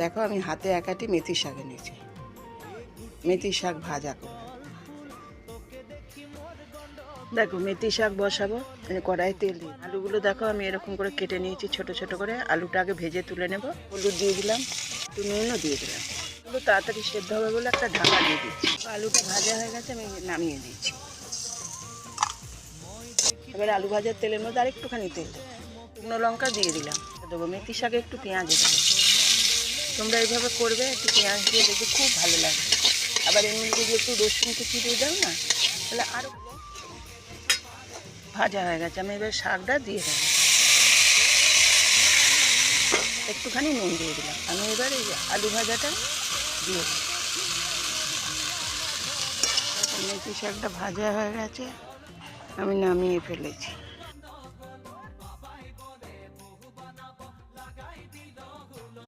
দেখো, আমি হাতে একাটি মেথি শাক এনেছি। মেথি শাক ভাজা করব দেখো, মেথি শাক বসাবো কড়াই তেল দিই আলুগুলো দেখো, আমি এরকম করে কেটে নিয়েছি, ছোট ছোট করে। আলুটা আগে ভেজে তুলে নেব। হলুদ দিয়ে দিলাম, একটু নুনও দিয়ে দিলাম। এগুলো তাড়াতাড়ি সেদ্ধ হবে বলে একটা ঢাকা দিয়ে দিচ্ছি। আলুটা ভাজা হয়ে গেছে, আমি নামিয়ে দিচ্ছি এবার আলু ভাজার তেলের মধ্যে আরেকটুখানি তেল দেবো। শুকনো লঙ্কা দিয়ে দিলাম। দেবো, মেথি শাকে একটু পেঁয়াজ দেবো। তোমরা এইভাবে করবে, একটু পেঁয়াজ দিয়ে দেখবে খুব ভালো লাগবে আবার এর মধ্যে যদি একটু রসুন কুচি দিয়ে দাও না, তাহলে আরও ভাজা হয়ে গেছে। আমি এবার শাকটা দিয়ে দেবো। একটুখানি নুন দিয়ে দিলাম। আমি এবার এই আলু ভাজাটা দিয়ে দিই মেথি শাকটা ভাজা হয়ে গেছে? আমি নামিয়ে ফেলেছি।